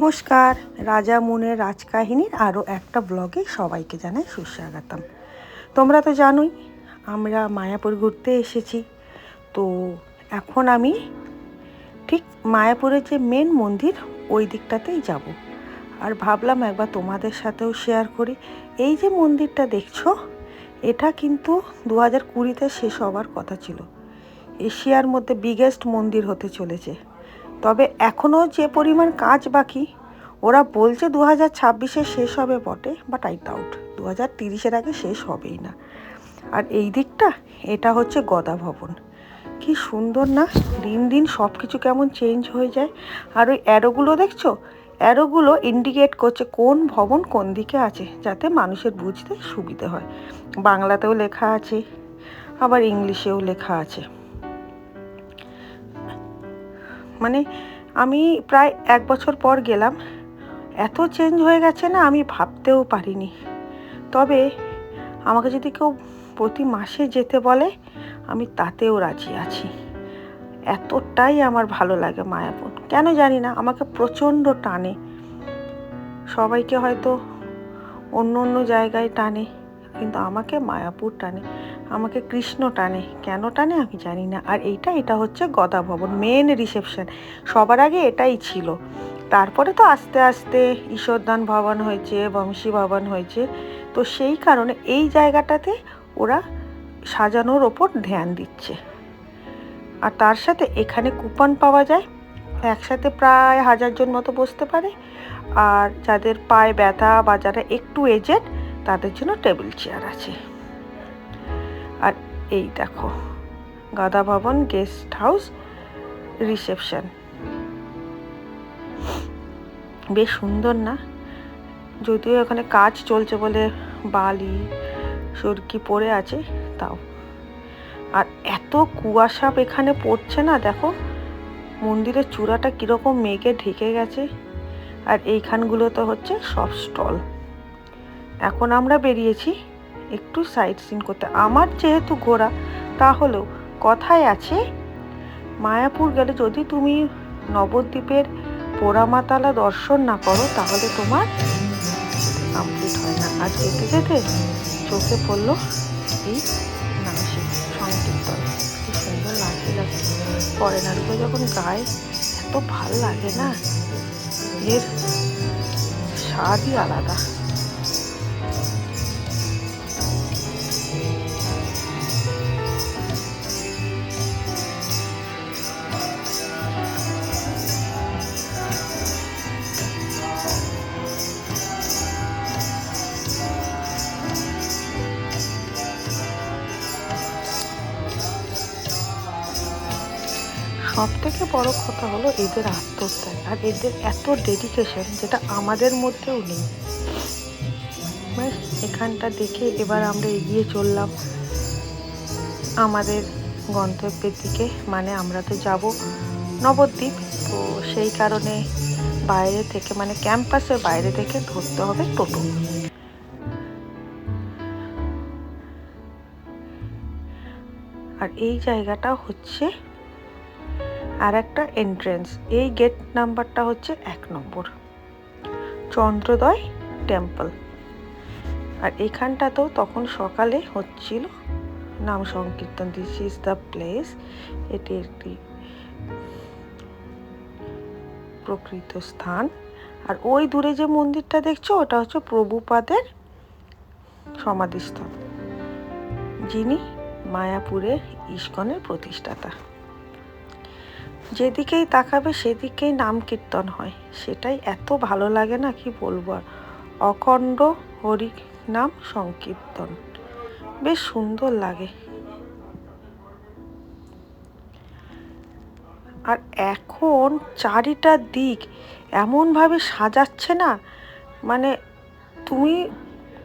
নমস্কার, রাজা মুনের রাজকাহিনীর আরও একটা ব্লগে সবাইকে জানাই সুস্বাগতম। তোমরা তো জানোই, আমরা মায়াপুর ঘুরতে এসেছি। তো এখন আমি ঠিক মায়াপুরের যে মেন মন্দির, ওই দিকটাতেই যাব। আর ভাবলাম একবার তোমাদের সাথেও শেয়ার করি। এই যে মন্দিরটা দেখছ, এটা কিন্তু দু হাজার কুড়িতে শেষ হওয়ার কথা ছিল। এশিয়ার মধ্যে বিগেস্ট মন্দির হতে চলেছে। তবে এখনও যে পরিমাণ কাজ বাকি, ওরা বলছে দু হাজার ছাব্বিশে শেষ হবে বটে বাট আই ডাউট দু হাজার তিরিশের আগে শেষ হবেই না। আর এই দিকটা, এটা হচ্ছে গদা ভবন। কি সুন্দর না? দিন দিন সব কিছু কেমন চেঞ্জ হয়ে যায়। আর ওই অ্যারোগুলো দেখছ? অ্যারোগুলো ইন্ডিকেট করছে কোন ভবন কোন দিকে আছে, যাতে মানুষের বুঝতে সুবিধে হয়। বাংলাতেও লেখা আছে, আবার ইংলিশেও লেখা আছে। মানে আমি প্রায় এক বছর পর গেলাম। এত চেঞ্জ হয়ে গেছে না, আমি ভাবতেও পারিনি। তবে আমাকে যদি কেউ প্রতি মাসে যেতে বলে, আমি তাতেও রাজি আছি। এতটাই আমার ভালো লাগে মায়াপুর। কেন জানি না, আমাকে প্রচণ্ড টানে। সবাইকে হয়তো অন্য অন্য জায়গায় টানে, কিন্তু আমাকে মায়াপুর টানে। আমাকে কৃষ্ণ টানে। কেন টানে আমি জানি না। আর এইটা, এটা হচ্ছে গদা ভবন মেন রিসেপশন সবার আগে এটাই ছিল। তারপরে তো আস্তে আস্তে ঈশ্বরদান ভবন হয়েছে, বংশী ভবন হয়েছে। তো সেই কারণে এই জায়গাটাতে ওরা সাজানোর ওপর ধ্যান দিচ্ছে। আর তার সাথে এখানে কুপন পাওয়া যায়। একসাথে প্রায় হাজার জন মতো বসতে পারে। আর যাদের পায়ে ব্যথা বা যারা একটু এজেড তাদের জন্য টেবিল চেয়ার আছে। আর এই দেখো, গাদা ভবন, গেস্ট হাউস, রিসেপশন। বেশ সুন্দর না? যদিও এখানে কাজ চলছে বলে বালি, সরকি পড়ে আছে, তাও। আর এত কুয়াশা এখানে পড়ছে না, দেখো? মন্দিরের চূড়াটা কীরকম মেঘে ঢেকে গেছে। আর এইখানগুলো তো হচ্ছে সব স্টল। এখন আমরা বেরিয়েছি। একটু সাইট সিন করতে। আমার যেহেতু ঘোরা, তাহলেও কথায় আছে, মায়াপুর গেলে যদি তুমি নবদ্বীপের পোড়ামাতালা দর্শন না করো, তাহলে তোমার কমপ্লিট হয় না। আর যেতে যেতে চোখে পড়ল এই নাসিক সংকীর্তন। কি সুন্দর লাগছে লাগছে। ফরেনারগুলো যখন গায়ে, এত ভালো লাগে না। এর স্বাদই আলাদা। সব থেকে বড় কথা হলো এদের আত্মত্যাগ আর এদের এত ডেডিকেশন যেটা আমাদের মধ্যেও নেই। এখানটা দেখে এবার আমরা এগিয়ে চললাম আমাদের গন্তব্যের দিকে মানে আমরা তো যাব নবদ্বীপ। তো সেই কারণে বাইরে থেকে মানে ক্যাম্পাসের বাইরে থেকে ধরতে হবে টোটো। আর এই জায়গাটা হচ্ছে আর একটা এন্ট্রেন্স এই গেট নাম্বারটা হচ্ছে এক নম্বর। চন্দ্রোদয় টেম্পল আর এখানটাতেও তখন সকালে হচ্ছিল নাম সংকীর্তন। দিস ইজ দ্য প্লেস এটি একটি প্রকৃত স্থান। আর ওই দূরে যে মন্দিরটা দেখছ, ওটা হচ্ছে প্রভুপাদের সমাধিস্থল। যিনি মায়াপুরের ইস্কনের প্রতিষ্ঠাতা। যেদিকেই তাকাবে সেদিকেই নাম কীর্তন হয়। সেটাই এত ভালো লাগে না, কি বলব আর? অখণ্ড হরি নাম সংকীর্তন। বেশ সুন্দর লাগে। আর এখন চারিটা দিক এমনভাবে সাজাচ্ছে না মানে তুমি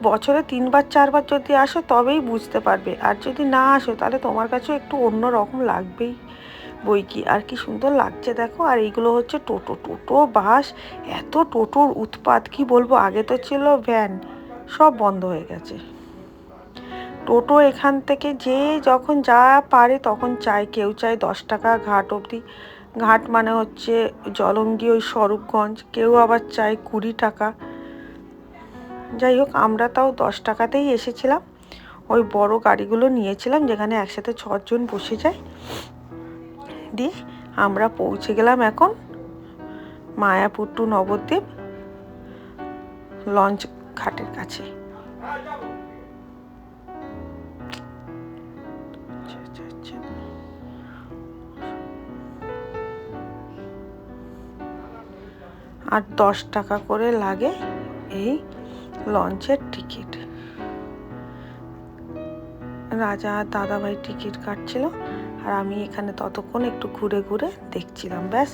বছরে তিনবার, চারবার যদি আসো তবেই বুঝতে পারবে। আর যদি না আসো তাহলে তোমার কাছেও একটু অন্য রকম লাগবেই। বই কি? আর কি সুন্দর লাগছে দেখো। আর এইগুলো হচ্ছে টোটো। টোটো, বাস, এত টোটোর উৎপাত, কি বলব? আগে তো ছিল ভ্যান, সব বন্ধ হয়ে গেছে। টোটো এখান থেকে যে যখন যা পারে তখন চায়, কেউ চায় দশ টাকা ঘাট অবধি। ঘাট মানে হচ্ছে জলঙ্গি ওই স্বরূপগঞ্জ, কেউ আবার চায় কুড়ি টাকা। যাই হোক, আমরা তাও দশ টাকাতেই এসেছিলাম। ওই বড় গাড়িগুলো নিয়েছিলাম, যেখানে একসাথে ছজন বসে যায়। দিয়ে আমরা পৌঁছে গেলাম এখন মায়াপুর টু নবদ্বীপ লঞ্চ ঘাটের কাছে। আর দশ টাকা করে লাগে এই লঞ্চের টিকিট। রাজা দাদাভাই টিকিট কাটছিল। আর আমি এখানে ততক্ষণ একটু ঘুরে ঘুরে দেখছিলাম। ব্যাস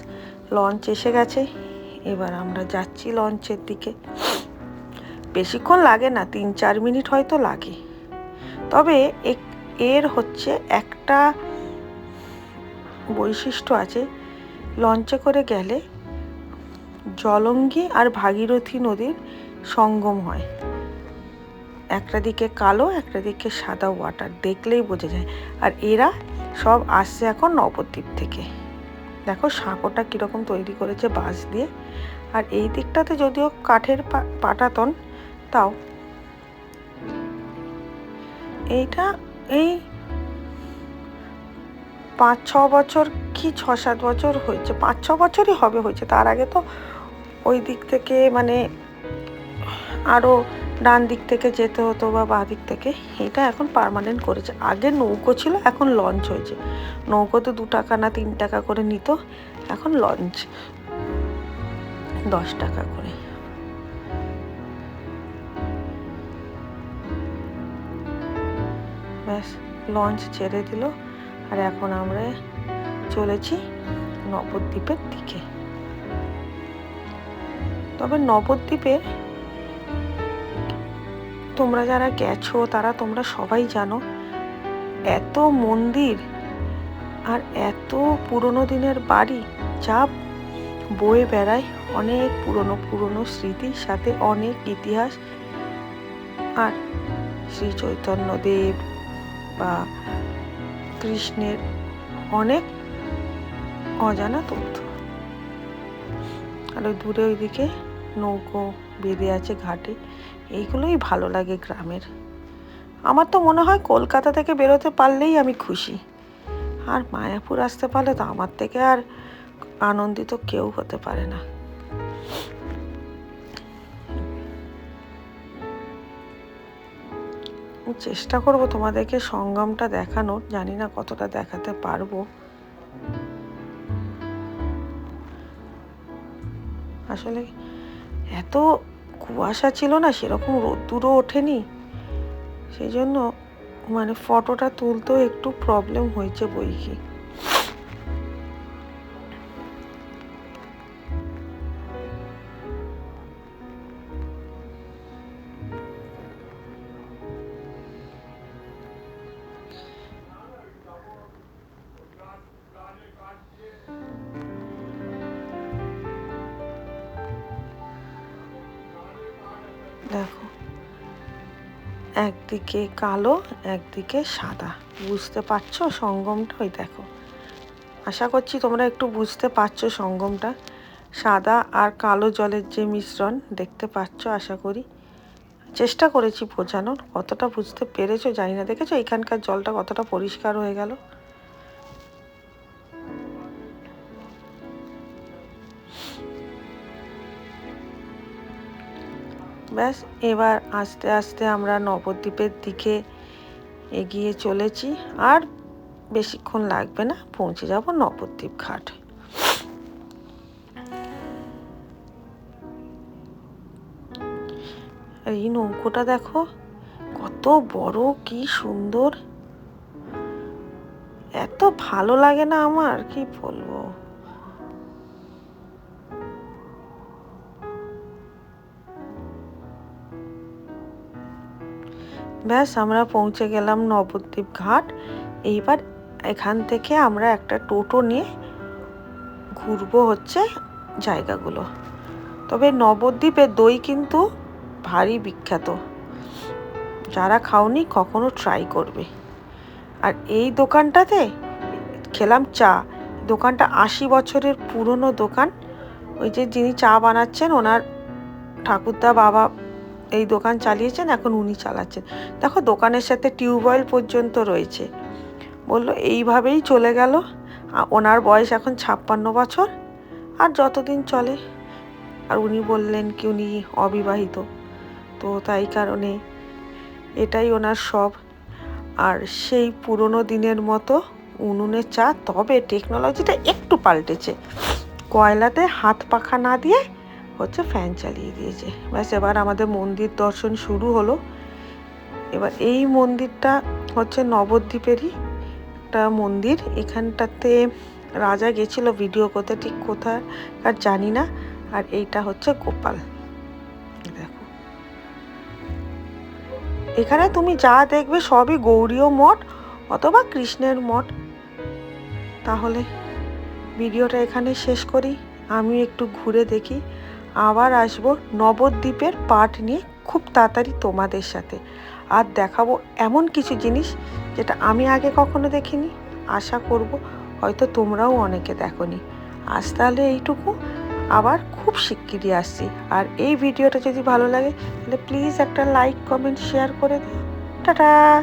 লঞ্চ এসে গেছে। এবার আমরা যাচ্ছি লঞ্চের দিকে। বেশিক্ষণ লাগে না, তিন চার মিনিট হয়তো লাগে। তবে এর হচ্ছে একটা বৈশিষ্ট্য আছে। লঞ্চে করে গেলে জলঙ্গি আর ভাগীরথী নদীর সঙ্গম হয়। একটা দিকে কালো, একটা দিকে সাদা ওয়াটার দেখলেই বোঝা যায়। আর এরা সব আসছে এখন নবদ্বীপ থেকে। দেখো সাঁকোটা কীরকম তৈরি করেছে বাঁশ দিয়ে। আর এই দিকটাতে যদিও কাঠের পাটাতন, তাও। এইটা এই পাঁচ, ছ বছর কি ছ, সাত বছর হয়েছে? পাঁচ, ছ বছরই হবে হয়েছে। তার আগে তো ওই দিক থেকে মানে আরও ডান দিক থেকে যেতে হতো বা বাঁ দিক থেকে, এটা এখন পারমানেন্ট করেছে। আগে নৌকো ছিল, এখন লঞ্চ হয়েছে। নৌকোতে দু টাকা না তিন টাকা করে নিত, এখন লঞ্চ দশ টাকা করে। ব্যাস লঞ্চ ছেড়ে দিল। আর এখন আমরা চলেছি নবদ্বীপের দিকে। তবে নবদ্বীপে তোমরা যারা গেছো, তারা তোমরা সবাই জানো, এত মন্দির আর এত পুরনো দিনের বাড়ি, যা বয়ে বেড়ায় অনেক পুরনো পুরনো স্মৃতির সাথে অনেক ইতিহাস। আর শ্রী চৈতন্যদেব বা কৃষ্ণের অনেক অজানা তথ্য। আর ওই দূরে ওইদিকে নৌকো বেঁধে আছে ঘাটে, এইগুলোই ভালো লাগে গ্রামের। আমার তো মনে হয় কলকাতা থেকে বেরোতে পারলেই আমি খুশি। আর মায়াপুর আসতে পারলে তো আমার থেকে আর আনন্দিত কেউ হতে পারে না। চেষ্টা করব তোমাদেরকে সঙ্গমটা দেখানোর, জানি না কতটা দেখাতে পারব। আসলে এত কুয়াশা ছিল না, সেরকম রোদ্দুরও ওঠেনি। সেই জন্য মানে ফটোটা তুলতেও একটু প্রবলেম হয়েছে বই কি দেখো, একদিকে কালো, একদিকে সাদা। বুঝতে পারছ সঙ্গমটা? ওই দেখো। আশা করছি তোমরা একটু বুঝতে পারছ সঙ্গমটা। সাদা আর কালো জলের যে মিশ্রণ, দেখতে পাচ্ছ, আশা করি। চেষ্টা করেছি বোঝানোর, কতটা বুঝতে পেরেছ জানি না। দেখেছ, এখানকার জলটা কতটা পরিষ্কার হয়ে গেল। ব্যাস, এবার আস্তে আস্তে আমরা নবদ্বীপের দিকে এগিয়ে চলেছি। আর বেশিক্ষণ লাগবে না, পৌঁছে যাব নবদ্বীপ ঘাট। এই নৌকোটা দেখো, কত বড়, কি সুন্দর। এত ভালো লাগে না আমার, কি বলব? ব্যাস, আমরা পৌঁছে গেলাম নবদ্বীপ ঘাট। এইবার এখান থেকে আমরা একটা টোটো নিয়ে ঘুরবো হচ্ছে জায়গাগুলো। তবে নবদ্বীপের দই কিন্তু ভারী বিখ্যাত। যারা খাওনি কখনো ট্রাই করবে। আর এই দোকানটাতে খেলাম চা। দোকানটা আশি বছরের পুরনো দোকান। ওই যে যিনি চা বানাচ্ছেন, ওনার ঠাকুরদা বাবা এই দোকান চালিয়েছেন, এখন উনি চালাচ্ছেন। দেখো, দোকানের সাথে টিউবওয়েল পর্যন্ত রয়েছে। বলল, এইভাবেই চলে গেল। ওনার বয়স এখন ছাপ্পান্ন বছর, আর যতদিন চলে। আর উনি বললেন কি, উনি অবিবাহিত। তো তাই কারণে এটাই ওনার সব। আর সেই পুরনো দিনের মতো উনুনের চা, তবে টেকনোলজিটা একটু পাল্টেছে। কয়লাতে হাত পাখা না দিয়ে হচ্ছে ফ্যান চালিয়ে দিয়েছে। ব্যাস, এবার আমাদের মন্দির দর্শন শুরু হলো। এবার এই মন্দিরটা হচ্ছে নবদ্বীপেরই একটা মন্দির। এখানটাতে রাজা গেছিল ভিডিও করতে, ঠিক কোথায় আর জানি না। আর এইটা হচ্ছে গোপাল। দেখো। এখানে তুমি যা দেখবে সবই গৌরীয় মঠ অথবা কৃষ্ণের মঠ। তাহলে ভিডিওটা এখানে শেষ করি। আমি একটু ঘুরে দেখি। আবার আসব নবদ্বীপের পাঠ নিয়ে খুব তাড়াতাড়ি তোমাদের সাথে। আর দেখাবো এমন কিছু জিনিস যেটা আমি আগে কখনো দেখিনি। আশা করব হয়তো তোমরাও অনেকে দেখোনি। আজ তাহলে এইটুকু। আবার খুব শিগগিরই আসছি। আর এই ভিডিওটা যদি ভালো লাগে, তাহলে প্লিজ একটা লাইক কমেন্ট শেয়ার করে দিও। টাটা!